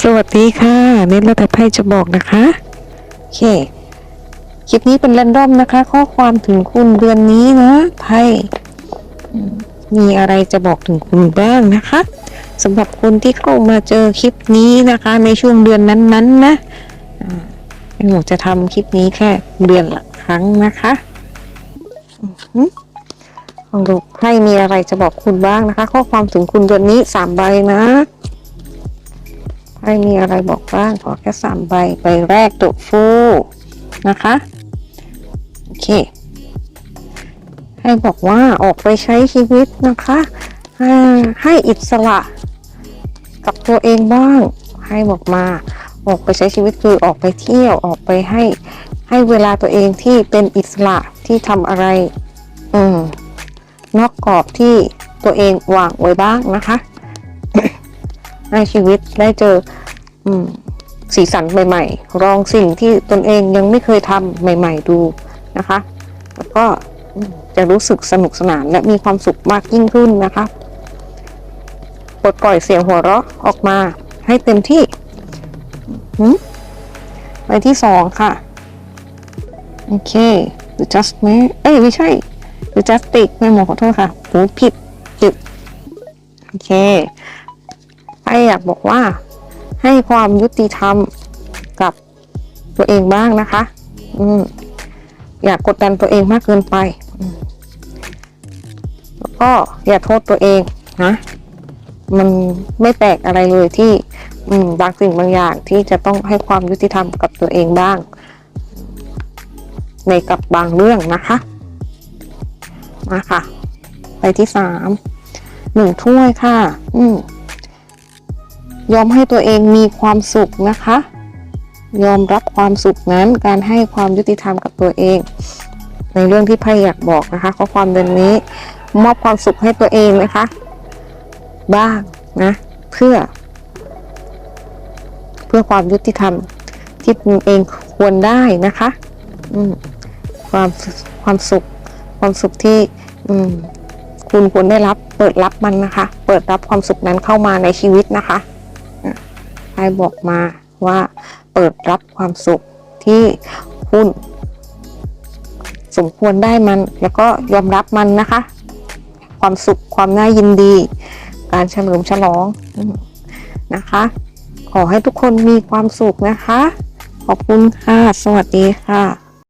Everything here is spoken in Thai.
สวัสดีค่ะเน้นรัตไพ่จะบอกนะคะโอเคคลิปนี้เป็นแรนดอมนะคะ ข้อความถึงคุณเดือนนี้นะไพ่มีอะไรจะบอกถึงคุณบ้างนะคะสำหรับคนที่เข้ามาเจอคลิปนี้นะคะ ในช่วงเดือนนั้นๆนะอ่หนูจะทำคลิปนี้แค่เดือนละครั้งนะคะอือหือลองดูไพ่มีอะไรจะบอกคุณบ้างนะคะ ข้อความถึงคุณเดือนนี้สามใบนะ ไพ่มีอะไรบอกบ้างขอแค่สามใบ ใบแรกตัวฟูนะคะ โอเค ให้บอกว่าออกไปใช้ชีวิตนะคะให้ให้อิสระกับตัวเองบ้าง ให้บอกมา ออกไปใช้ชีวิตคือออกไปเที่ยว ออกไปให้ให้เวลาตัวเองที่เป็นอิสระที่ทำอะไร อืม นอกกรอบที่ตัวเองวางไว้บ้างนะคะ ให้ชีวิตได้เจอสีสันใหม่ๆลองสิ่งที่ตนเองยังไม่เคยทำใหม่ ๆ ดูนะคะ แล้วก็จะรู้สึกสนุกสนานและมีความสุขมากยิ่งขึ้นนะคะปลดปล่อยเสียงหัวเราะออกมาให้เต็มที่ไปที่สองค่ะ โอเค the just ไหมเอ้ยไม่ใช่ the justice ไม่หมอขอโทษค่ะหูผิดจุดโอเค ออยากบอกว่า ให้ความยุติธรรมกับตัวเองบ้างนะคะ อืมอย่ากกดดันตัวเองมากเกินไปแล้วก็อย่าโทษตัวเองนะมันไม่แปลกอะไรเลยที่ อืมบางสิ่งบางอย่างที่จะต้องให้ความยุติธรรมกับตัวเองบ้าง ในกับบางเรื่องนะคะมาค่ะ ไปที่สามหนึ่งถ้วยค่ะ อืม ยอมให้ตัวเองมีความสุขนะคะ ยอมรับความสุขนั้นการให้ความยุติธรรมกับตัวเอง ในเรื่องที่ไพ่อยากบอกนะคะข้อความเดือนนี้ มอบความสุขให้ตัวเองนะคะ บ้างนะ เพื่อ เพื่อความยุติธรรมที่ตนเองควรได้นะคะความความสุข ความสุขที่คุณควรได้รับ เปิดรับมันนะคะ เปิดรับความสุขนั้นเข้ามาในชีวิตนะคะ ไพ่บอกมาว่าเปิดรับความสุขที่คุณสมควรได้มัน แล้วก็ยอมรับมันนะคะ ความสุขความน่ายินดี การเฉลิมฉลองนะคะ ขอให้ทุกคนมีความสุขนะคะ ขอบคุณค่ะ สวัสดีค่ะ